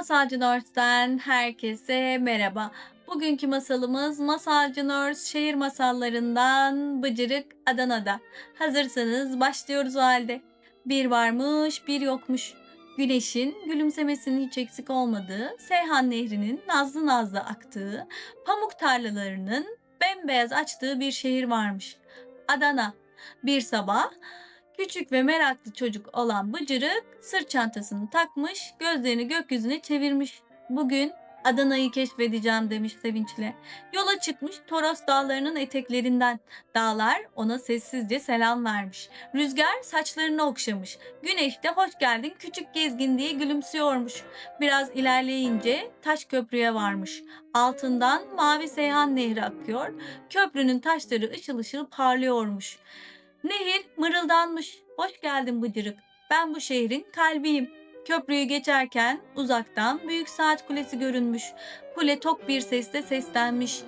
Masalcı Nurse'den herkese merhaba. Bugünkü masalımız Masalcı Nurse şehir masallarından Bıcırık Adana'da. Hazırsanız başlıyoruz o halde. Bir varmış bir yokmuş. Güneşin gülümsemesinin hiç eksik olmadığı, Seyhan Nehri'nin nazlı nazlı aktığı, pamuk tarlalarının bembeyaz açtığı bir şehir varmış. Adana. Bir sabah Küçük ve meraklı çocuk olan Bıcırık sırt çantasını takmış, gözlerini gökyüzüne çevirmiş. Bugün Adana'yı keşfedeceğim demiş sevinçle. Yola çıkmış Toros dağlarının eteklerinden. Dağlar ona sessizce selam vermiş. Rüzgar saçlarını okşamış. Güneş de hoş geldin küçük gezgin diye gülümsüyormuş. Biraz ilerleyince taş köprüye varmış. Altından mavi Seyhan Nehri akıyor. Köprünün taşları ışıl ışıl parlıyormuş. Nehir mırıldanmış. Hoş geldin Bıcırık. Ben bu şehrin kalbiyim. Köprüyü geçerken uzaktan büyük saat kulesi görünmüş. Kule tok bir sesle seslenmiş.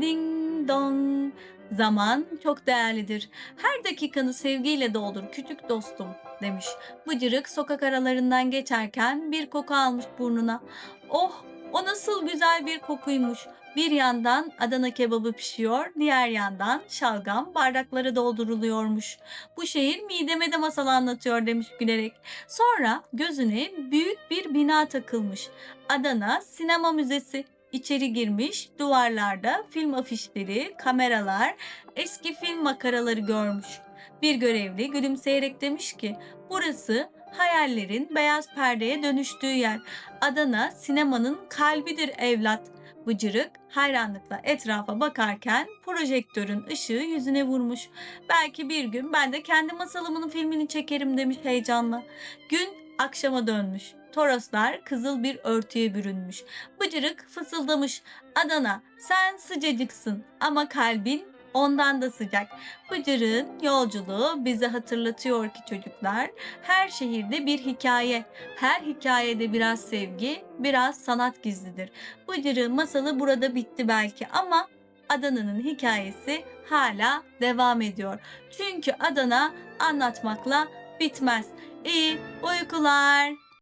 Ding dong. Zaman çok değerlidir. Her dakikanı sevgiyle doldur küçük dostum demiş. Bıcırık sokak aralarından geçerken bir koku almış burnuna. Oh o nasıl güzel bir kokuymuş. Bir yandan Adana kebabı pişiyor, diğer yandan şalgam bardaklara dolduruluyormuş. Bu şehir mideme de masal anlatıyor demiş gülerek. Sonra gözüne büyük bir bina takılmış. Adana Sinema Müzesi. İçeri girmiş, duvarlarda film afişleri, kameralar, eski film makaraları görmüş. Bir görevli gülümseyerek demiş ki, burası hayallerin beyaz perdeye dönüştüğü yer. Adana sinemanın kalbidir evlat. Bıcırık hayranlıkla etrafa bakarken projektörün ışığı yüzüne vurmuş. Belki bir gün ben de kendi masalımın filmini çekerim demiş heyecanla. Gün akşama dönmüş. Toroslar kızıl bir örtüye bürünmüş. Bıcırık fısıldamış. Adana sen sıcacıksın ama kalbin ondan da sıcak. Bıcırığın yolculuğu bize hatırlatıyor ki çocuklar her şehirde bir hikaye, her hikayede biraz sevgi, biraz sanat gizlidir. Bıcırığın masalı burada bitti belki ama Adana'nın hikayesi hala devam ediyor. Çünkü Adana anlatmakla bitmez. İyi uykular.